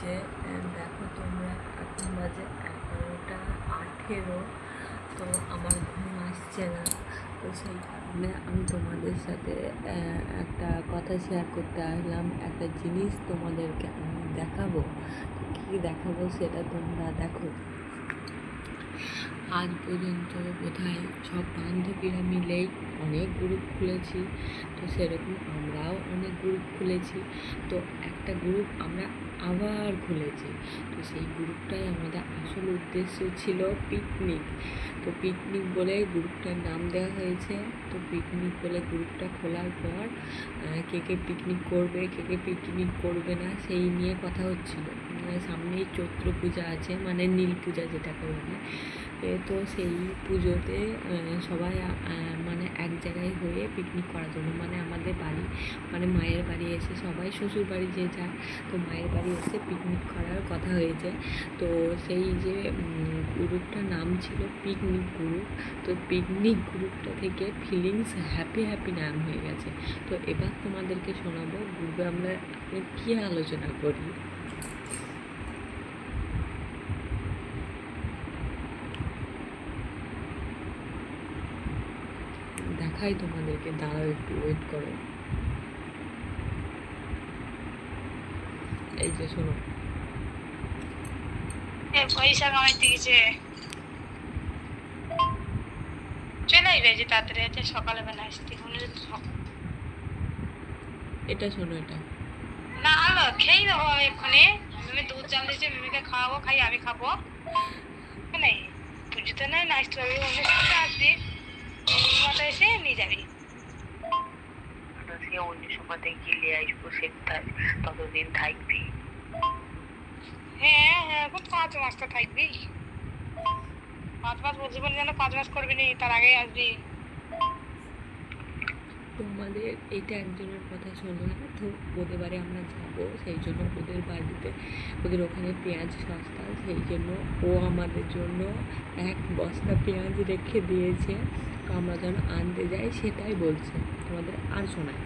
হচ্ছে দেখো তোমরা এখন বাজে এগারোটা আঠেরো, তো আমার ঘুম আসছে না। তো সেই কারণে আমি তোমাদের সাথে একটা কথা শেয়ার করতে আসলাম। একটা জিনিস তোমাদেরকে আমি দেখাবো। কী দেখাবো সেটা তোমরা দেখো। আজ পর্যন্ত বোধহয় সব বান্ধবীরা মিলেই অনেক গ্রুপ খুলেছি। তো সেরকম আমরাও অনেক গ্রুপ খুলেছি। তো একটা গ্রুপ আমরা আবার খুলেছি। তো সেই গ্রুপটাই আমাদের আসল উদ্দেশ্য ছিল পিকনিক তো পিকনিক বলে গ্রুপটার নাম দেওয়া হয়েছে। তো পিকনিক বলে গ্রুপটা খোলার পর কে কে পিকনিক করবে, কে কে পিকনিক করবে না, সেই নিয়ে কথা হচ্ছিল। আহ, সামনেই চৈত্র পূজা আছে মানে নীল পূজা যেটাকে বলে। তো সেই পুজোতে সবাই মানে এক জায়গায় হয়ে পিকনিক করার জন্য মানে আমাদের বাড়ি মানে মায়ের বাড়ি এসে সবাই শ্বশুর বাড়ি যে যায় তো মায়ের বাড়ি এসে পিকনিক করার কথা হয়েছে। তো সেই যে গ্রুপটার নাম ছিল পিকনিক গ্রুপ তো পিকনিক গ্রুপটা থেকে ফিলিংস হ্যাপি হ্যাপি নাম হয়ে গেছে। তো এবার তোমাদেরকে শোনাবো গ্রুপে আমরা কী আলোচনা করি? দেখাই তোমাদেরকে দাঁড়াও একটু ওয়েট করো। এই যে শোনো। পয়সা কামাইতে গেছে চলে আইবে যে তাড়াতাড়ি আছে সকালে বেলা আসতে মনে এটা শোনো এটা। না আলো খেয়ে দেবো আমি এক্ষুনি। মিমি দুধ জাল দিয়েছে মিমিকে খাওয়াবো খাই আমি খাব। নেই পুজোতে নাই নাচতে হবে অনুষ্ঠানটা আসবি। মতো এসে নিয়ে যাবি। সে অন্য সময়তে গিলে আসব সেটাই ততদিন থাকবি। হ্যাঁ হ্যাঁ এখন পাঁচ মাস তো থাকবি পাঁচ মাস বলছি বলে যেন পাঁচ মাস করবি নি তার আগেই আসবি। তোমাদের এটা একজনের কথা শুনলাম তো ওদের বাড়ি আমরা যাব, সেই জন্য ওদের বাড়িতে ওদের ওখানে পেঁয়াজ সস্তা, সেই জন্য ও আমাদের জন্য এক বস্তা পেঁয়াজ রেখে দিয়েছে। তো আমরা যেন আনতে যাই, সেটাই বলছে তোমাদের আর শোনায়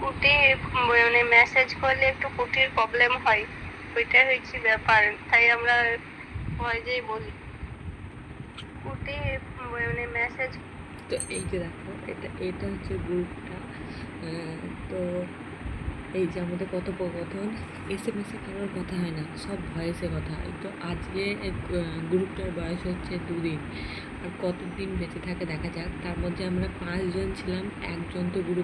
কুটির মানে মেসেজ করলে একটু কুটির প্রবলেম হয়। ওইটা হচ্ছে ব্যাপার। তাই আমরা সহজেই বলি। কুটির মানে মেসেজ তো এই যে দেখো, এটা এটা হচ্ছে গ্রুপটা। তো এই যে আমাদের কথোপকথন এস এম এসে কারোর কথা হয় না, সব ভয়েসে কথা হয়। তো আজকে গ্রুপটার বয়স হচ্ছে দুদিন, আর কতদিন বেঁচে থাকে দেখা যাক। তার মধ্যে আমরা পাঁচজন ছিলাম, একজন তো গ্রুপ